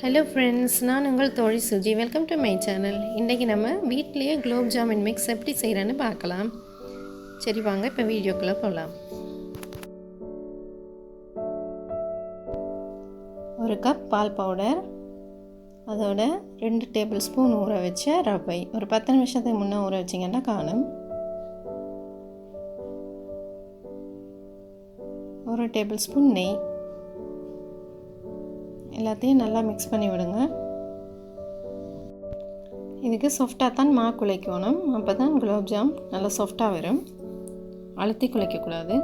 Hello friends நான் உங்கள் தோழி Suji. Welcome to my channel இன்றைக்கி நம்ம வீட்லேயே குலோப் ஜாமுன் மிக்ஸ் எப்படி செய்கிறேன்னு பார்க்கலாம். சரி வாங்க இப்போ வீடியோக்குள்ளே போகலாம் ஒரு கப் பால் பவுடர் அதோட ரெண்டு டேபிள் ஸ்பூன் ஊற வச்ச ரவை. ஒரு பத்து நிமிஷத்துக்கு முன்னே ஊற வச்சிங்கன்னா காணும். ஒரு டேபிள் ஸ்பூன் நெய். எல்லாத்தையும் நல்லா மிக்ஸ் பண்ணி விடுங்க. இதுக்கு சாஃப்டாக தான் மா குலைக்கணும் அப்போ தான் குலோப்ஜாம் நல்லா சாஃப்டாக வரும். அழுத்தி குலைக்கக்கூடாது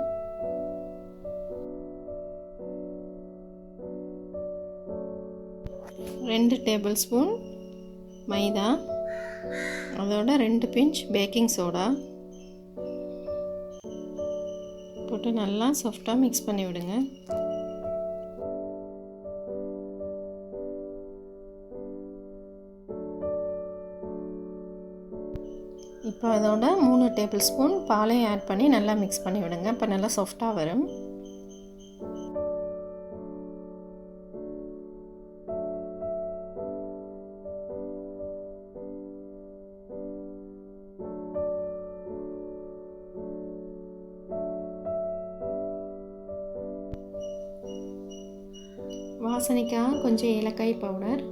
ரெண்டு டேபிள் ஸ்பூன் மைதா. அதோட ரெண்டு பிஞ்ச் பேக்கிங் சோடா போட்டு நல்லா சாஃப்டாக மிக்ஸ் பண்ணி விடுங்க. இப்போ அதோட மூணு டேபிள் ஸ்பூன் பாலையும் ஆட் பண்ணி நல்லா மிக்ஸ் பண்ணி விடுங்க. அப்போ நல்லா சாஃப்டாக வரும். வாசனைக்காக கொஞ்சம் ஏலக்காய் பவுடர்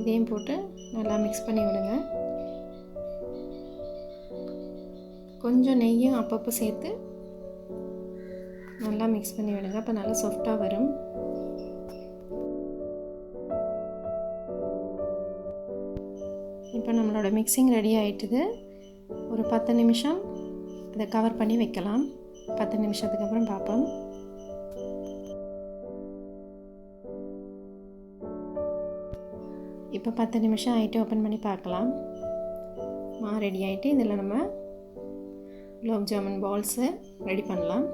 இதையும் போட்டு நல்லா மிக்ஸ் பண்ணி விடுங்க. கொஞ்சம் நெய்யும் அப்பப்போ சேர்த்து நல்லா மிக்ஸ் பண்ணி விடுங்க. அப்போ நல்லா சாஃப்டாக வரும். இப்போ நம்மளோட மிக்சிங் ரெடி ஆகிட்டுது ஒரு பத்து நிமிஷம் இதை கவர் பண்ணி வைக்கலாம். பத்து நிமிஷத்துக்கு அப்புறம் பார்ப்போம். இப்போ பத்து நிமிஷம் ஆகிட்டு ஓப்பன் பண்ணி பார்க்கலாம். மா ரெடி ஆகிட்டு இதில் நம்ம குலோப் ஜாமுன் பால்ஸை ரெடி பண்ணலாம்.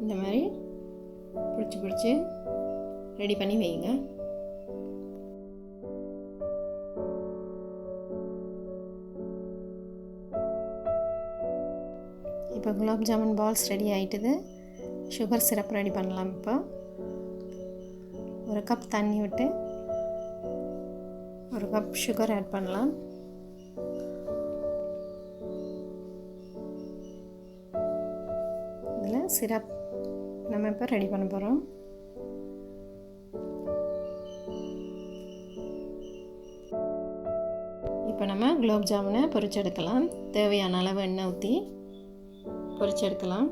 இந்த மாதிரி பிடிச்சி பிடிச்சி ரெடி பண்ணி வைங்க. இப்போ குலாப் ஜாமுன் பால்ஸ் ரெடி ஆகிட்டுது சுகர் சிரப் ரெடி பண்ணலாம் இப்போ. ஒரு கப் தண்ணி விட்டு ஒரு கப் சுகர் ஆட் பண்ணலாம். சிரப் நம்ம இப்போ ரெடி பண்ண போகிறோம். இப்போ நம்ம குலோப் ஜாமுனை பொரிச்செடுக்கலாம் தேவையான அளவு எண்ணெய் ஊற்றி பொரிச்செடுக்கலாம்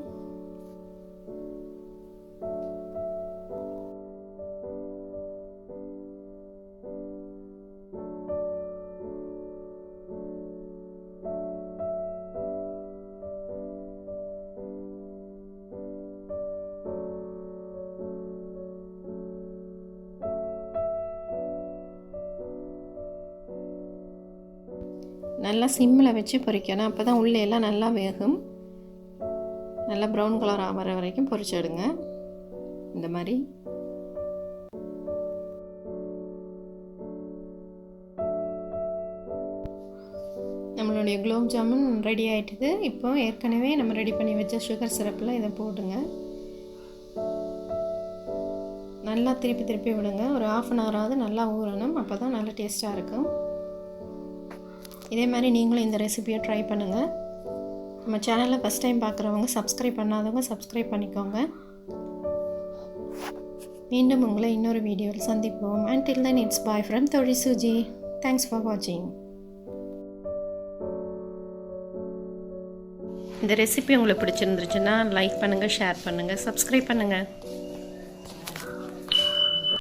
நல்லா சிம்மில் வச்சு பொரிக்கணும் அப்போ தான் உள்ளே எல்லாம் நல்லா வேகும். நல்லா ப்ரௌன் கலர் ஆகிற வரைக்கும் பொரிச்சிடுங்க இந்த மாதிரி. நம்மளுடைய குலோப் ஜாமுன் ரெடி ஆகிட்டுது இப்போ ஏற்கனவே நம்ம ரெடி பண்ணி வச்ச சுகர் சிரப்பில் இதை போட்டுங்க நல்லா திருப்பி திருப்பி விடுங்க. ஒரு ஆஃப் அன் ஹவராவது நல்லா ஊறணும். அப்போ தான் நல்லா டேஸ்ட்டாக இருக்கும். இதே மாதிரி நீங்களும் இந்த ரெசிபியை ட்ரை பண்ணுங்கள் நம்ம சேனலில் ஃபஸ்ட் டைம் பார்க்குறவங்க சப்ஸ்கிரைப் பண்ணாதவங்க சப்ஸ்கிரைப் பண்ணிக்கோங்க. மீண்டும் உங்களை இன்னொரு வீடியோவில் சந்திப்போம். And till then it's bye from தொழி சுஜி தேங்க்ஸ் ஃபார் வாட்சிங் இந்த ரெசிபி உங்களுக்கு பிடிச்சிருந்துருச்சுன்னா லைக் பண்ணுங்கள் ஷேர் பண்ணுங்கள் சப்ஸ்கிரைப் பண்ணுங்கள்